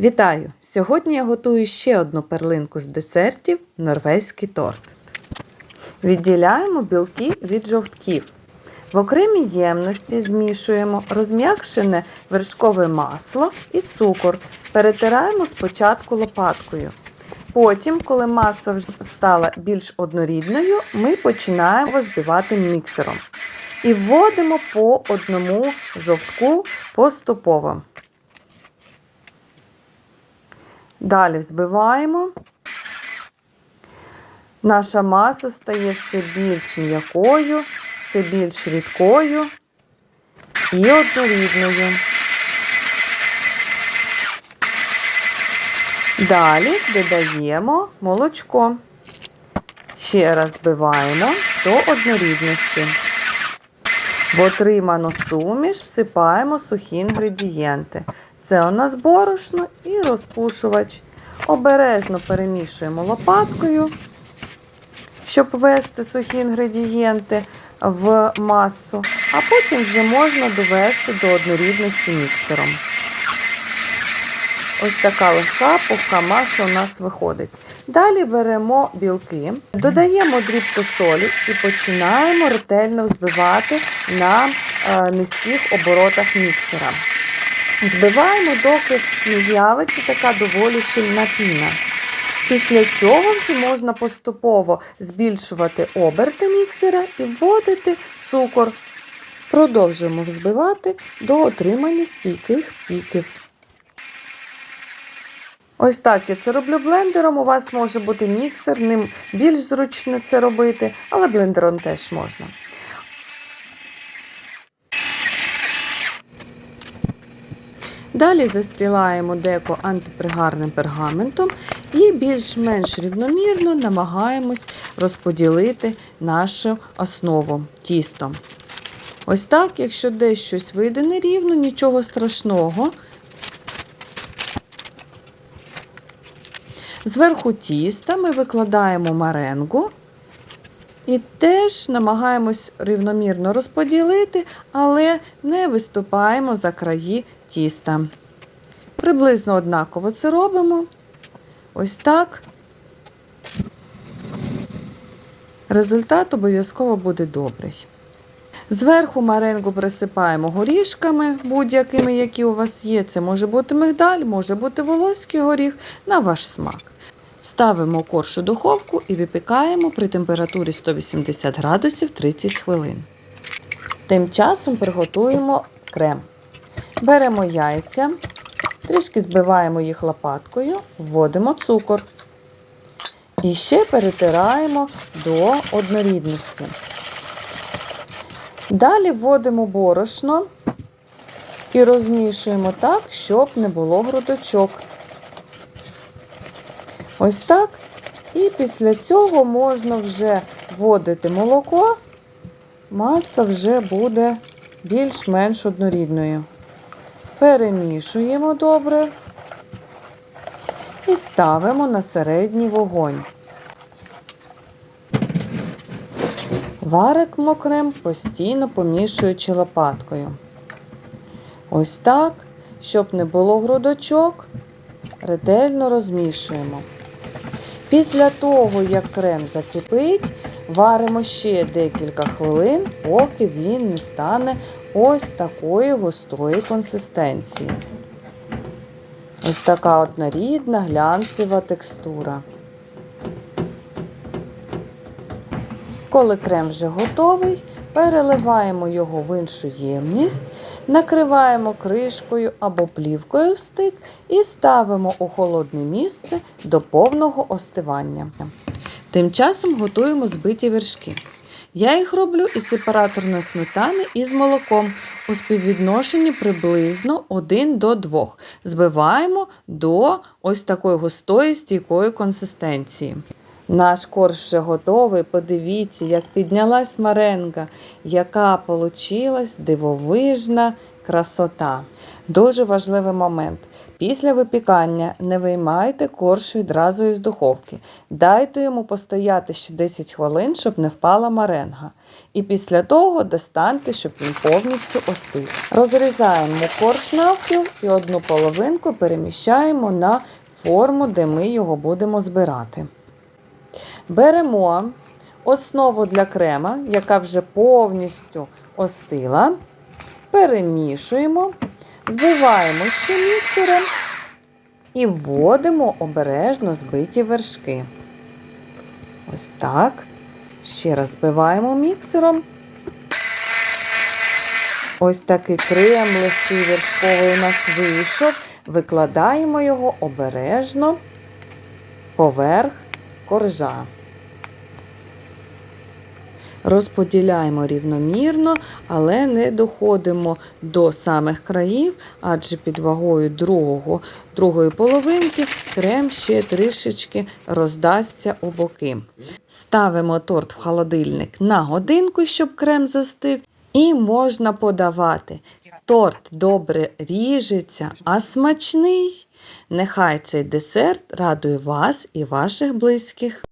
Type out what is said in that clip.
Вітаю! Сьогодні я готую ще одну перлинку з десертів норвезький торт. Відділяємо білки від жовтків. В окремій ємності змішуємо розм'якшене вершкове масло і цукор. Перетираємо спочатку лопаткою. Потім, коли маса вже стала більш однорідною, ми починаємо збивати міксером. І вводимо по одному жовтку поступово. Далі взбиваємо. Наша маса стає все більш м'якою, все більш рідкою і однорідною. Далі додаємо молочко. Ще раз збиваємо до однорідності. В отриману суміш всипаємо сухі інгредієнти. Це у нас борошно і розпушувач. Обережно перемішуємо лопаткою, щоб ввести сухі інгредієнти в масу, а потім вже можна довести до однорідності міксером. Ось така легка пухка маса у нас виходить. Далі беремо білки, додаємо дрібку солі і починаємо ретельно взбивати на е, низьких оборотах міксера. Збиваємо, доки не з'явиться така доволі щільна піна. Після цього вже можна поступово збільшувати оберти міксера і вводити цукор. Продовжуємо взбивати до отримання стійких піків. Ось так я це роблю блендером. У вас може бути міксер, ним більш зручно це робити, але блендером теж можна. Далі застилаємо деко антипригарним пергаментом і більш-менш рівномірно намагаємось розподілити нашу основу тісто. Ось так, якщо десь щось вийде нерівно, нічого страшного. Зверху тіста ми викладаємо маренгу і теж намагаємось рівномірно розподілити, але не виступаємо за краї тіста. Приблизно однаково це робимо. Ось так. Результат обов'язково буде добрий. Зверху маренгу присипаємо горішками, будь-якими, які у вас є. Це може бути мигдаль, може бути волоський горіх на ваш смак. Ставимо корж у духовку і випікаємо при температурі 180 градусів 30 хвилин. Тим часом приготуємо крем. Беремо яйця, трішки збиваємо їх лопаткою, вводимо цукор. І ще перетираємо до однорідності. Далі вводимо борошно і розмішуємо так, щоб не було грудочок. Ось так. І після цього можна вже вводити молоко, маса вже буде більш-менш однорідною. Перемішуємо добре і ставимо на середній вогонь. Варимо крем, постійно помішуючи лопаткою. Ось так, щоб не було грудочок, ретельно розмішуємо. Після того, як крем закипить, варимо ще декілька хвилин, поки він не стане ось такої густої консистенції. Ось така однорідна глянцева текстура. Коли крем вже готовий, переливаємо його в іншу ємність, накриваємо кришкою або плівкою в стик і ставимо у холодне місце до повного остивання. Тим часом готуємо збиті вершки. Я їх роблю із сепараторної сметани і з молоком у співвідношенні приблизно 1 до 2. Збиваємо до ось такої густої стійкої консистенції. Наш корж вже готовий. Подивіться, як піднялась маренга, яка получилась дивовижна красота. Дуже важливий момент. Після випікання не виймайте корж відразу із духовки. Дайте йому постояти ще 10 хвилин, щоб не впала маренга. І після того достаньте, щоб він повністю остив. Розрізаємо корж навпіл і одну половинку переміщаємо на форму, де ми його будемо збирати. Беремо основу для крема, яка вже повністю остила. Перемішуємо, збиваємо ще міксером і вводимо обережно збиті вершки. Ось так. Ще раз збиваємо міксером. Ось такий крем легкий вершковий у нас вийшов. Викладаємо його обережно поверх коржа. Розподіляємо рівномірно, але не доходимо до самих країв, адже під вагою другого, другої половинки крем ще трішечки роздасться у боки. Ставимо торт в холодильник на годинку, щоб крем застив, і можна подавати. Торт добре ріжеться, а смачний. Нехай цей десерт радує вас і ваших близьких.